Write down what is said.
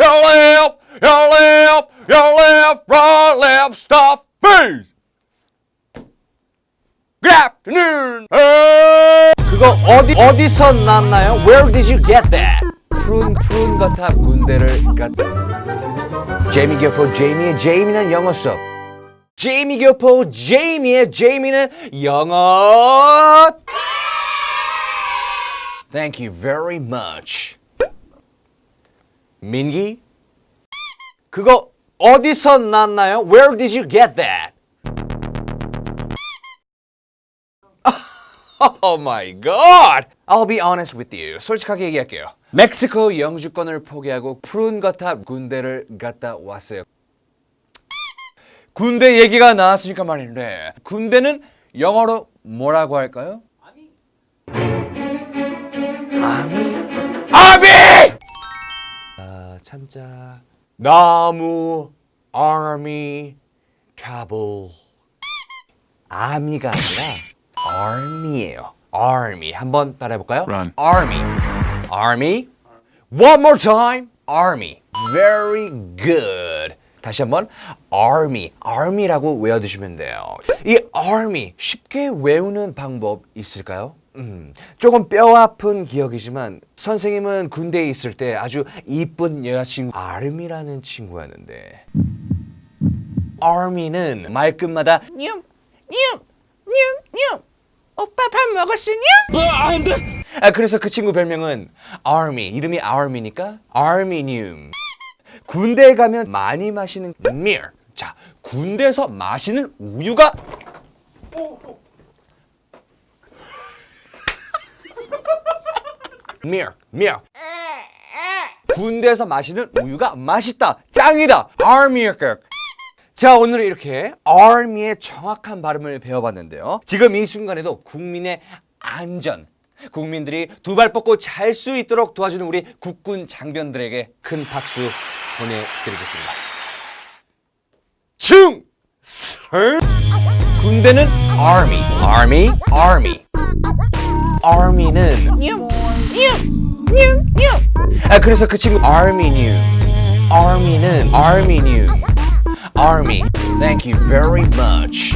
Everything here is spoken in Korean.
your left, your left, your left, right, left, stop, please. Good afternoon. Hey. 그거 어디 어디서 났나요? Where did you get that? 푸른 푸른 거탑 군대를 갔다. 제이미 교포 제이미의 제이미는 영어 수업. 제이미 교포 제이미의 제이미는 영어. Thank you very much. 민기? 그거 어디서 났나요? Where did you get that? Oh my god! I'll be honest with you. 솔직하게 얘기할게요. 멕시코 영주권을 포기하고 푸른 거탑 군대를 갔다 왔어요. 군대 얘기가 나왔으니까 말인데 군대는 영어로 뭐라고 할까요? 아, 참자. 나무 army travel. 아미가 아니라 army예요. army. 한번 따라해 볼까요? Run. army. army. One more time. army. Very good. 다시 한번 army. army라고 외워 두시면 돼요. 이 army 쉽게 외우는 방법 있을까요? 음, 조금 뼈 아픈 기억이지만 선생님은 군대에 있을 때 아주 이쁜 여자친구 아름이라는 친구였는데 army는 말끝마다 뇽, 뇽, 뇽, 뇽. 오빠 밥 먹었어, 뇽? 안 돼! 아, 그래서 그 친구 별명은 army. 이름이 army니까 armynium. 군대에 가면 많이 마시는 milk. 자, 군대에서 마시는 우유가 milk, milk. 군대에서 마시는 우유가 맛있다, 짱이다, milk. 자, 오늘은 이렇게 army의 정확한 발음을 배워봤는데요. 지금 이 순간에도 국민의 안전, 국민들이 두 발 뻗고 잘 수 있도록 도와주는 우리 국군 장병들에게 큰 박수 보내드리겠습니다. 충성! 군대는 army, army, army. army는 뉴, 뉴, 뉴, 뉴. 아, 그래서 그 친구 army new. army는 army new. army. Thank you very much.